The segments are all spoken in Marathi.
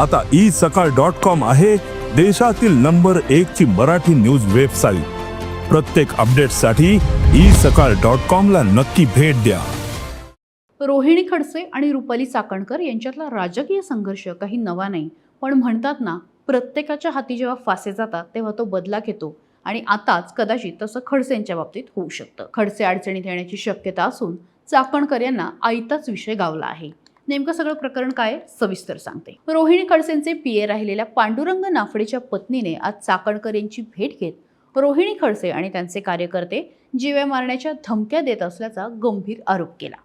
आता ई सकाळ डॉट कॉम आहे देशातील नंबर एक ची मराठी न्यूज वेबसाईट. प्रत्येक अपडेटसाठी ई सकाळ डॉट कॉम ला नक्की भेट द्या. रोहिणी खडसे आणि रुपाली चाकणकर यांच्यातला राजकीय संघर्ष काही नवा नाही. पण म्हणतात ना प्रत्येकाच्या हाती जेव्हा फासे जातात तेव्हा तो बदला घेतो. आणि आताच कदाचित तसं खडसेंच्या बाबतीत होऊ शकतं. खडसे अडचणीत येण्याची शक्यता असून चाकणकर यांना आयताच विषय गावला आहे. नेमकं सगळं प्रकरण काय? सविस्तर सांगते. रोहिणी खडसेंचे पीए राहिलेल्या पांडुरंग नाफडेच्या पत्नीने आज चाकणकर यांची भेट घेत रोहिणी खडसे आणि त्यांचे कार्यकर्ते जीवे मारण्याच्या धमक्या देत असल्याचा गंभीर आरोप केला.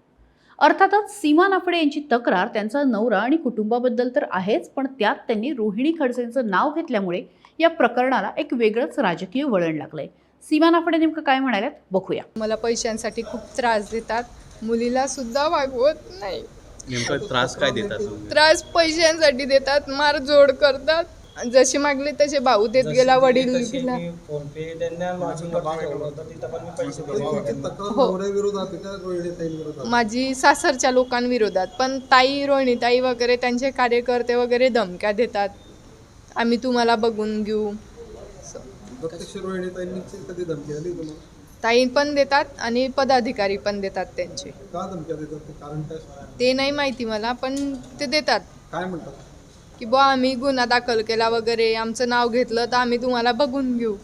अर्थातच सीमा नाफडे यांची तक्रार त्यांचा नवरा आणि कुटुंबाबद्दल तर आहेच पण त्यात त्यांनी रोहिणी खडसेंचं नाव घेतल्यामुळे या प्रकरणाला एक वेगळंच राजकीय वळण लागलंय. सीमा नाफडे नेमकं काय म्हणाल्यात? बघूया. मला पैशांसाठी खूप त्रास देतात. मुलीला सुद्धा वागवत नाही. नेमका त्रास काय देतात? त्रास पैशांसाठी देतात मारजोड करतात. जसे मागले तसे भाऊ देत गेला वडील गेला फोन पे त्यांना लॉजिंग होतं तिथं पण मी पैसे दिले हो. माझी सासरच्या लोकांविरोधात पण ताई रोहिणी ताई वगैरे त्यांचे कार्यकर्ते वगैरे धमक्या देतात. आम्ही तुम्हाला बघून घेऊ. प्रत्यक्ष रोहिणीताईंची कधी धमकी आली तुम्हाला? ताई पण देतात आणि पदाधिकारी पण देतात त्यांचे. का धमक्या देतात? ते कारण काय ते नाही माहिती मला पण ते देतात. काय म्हणतात? की बुवा आम्ही गुन्हा दाखल केला वगैरे आमचं नाव घेतलं तर आम्ही तुम्हाला बघून घेऊ.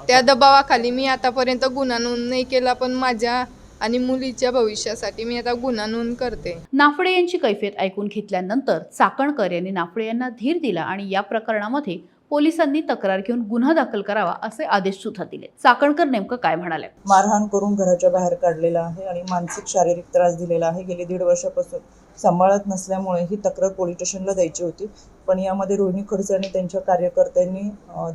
त्या दबावाखाली मी आतापर्यंत गुन्हा नोंद नाही केला पण माझ्या आणि मुलीच्या भविष्यासाठी मी आता गुन्हा नोंद करते. नाफडे यांची कैफियत ऐकून घेतल्यानंतर चाकणकर यांनी नाफडे यांना धीर दिला आणि या प्रकरणामध्ये पोलिसांनी तक्रार घेऊन गुन्हा दाखल करावा असे आदेश सुद्धा दिले. चाकणकर नेमकं काय म्हणाले? मारहाण करून घराच्या बाहेर काढलेला आहे आणि मानसिक शारीरिक त्रास दिलेला आहे. गेली दीड वर्षापासून सांभाळत नसल्यामुळे ही तक्रार पोलीस स्टेशनला द्यायची होती. पण यामध्ये रोहिणी खडसे आणि त्यांच्या कार्यकर्त्यांनी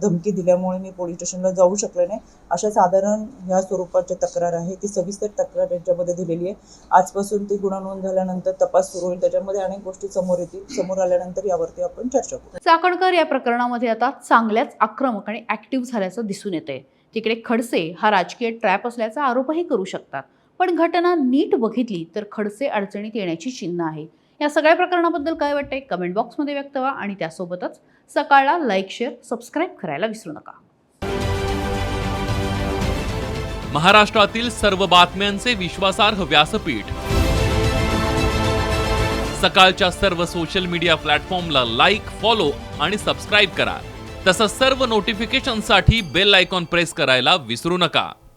धमकी दिल्यामुळे मी पोलीस स्टेशनला जाऊ शकले नाही. अशा साधारण ह्या स्वरूपाची तक्रार आहे. ती सविस्तर तक्रार यांच्यामध्ये दिलेली आहे. आजपासून ती गुन्हा नोंद झाल्यानंतर तपास सुरू होईल. त्याच्यामध्ये अनेक गोष्टी समोर येतील. समोर आल्यानंतर यावरती आपण चर्चा करू. चाकणकर या प्रकरणामध्ये आता चांगल्याच आक्रमक आणि ऍक्टिव्ह झाल्याचं दिसून येते तिकडे खडसे हा राजकीय ट्रॅप असल्याचा आरोपही करू शकतात. पण घटना नीट बघितली तर खडसे अडचणीत येण्याची चिन्ह आहे. या सगळ्या प्रकरणाबद्दल काय वाटतंय? कमेंट बॉक्समध्ये व्यक्त व्हा आणि त्यासोबतच सकाळला लाईक शेअर सबस्क्राईब करायला विसरू नका. महाराष्ट्रातील सर्व बातम्यांचे विश्वासार्ह व्यासपीठ. सकाळच्या सर्व सोशल मीडिया प्लॅटफॉर्मला लाईक फॉलो आणि सबस्क्राईब करा. तसंच सर्व नोटिफिकेशनसाठी बेल आयकॉन प्रेस करायला विसरू नका.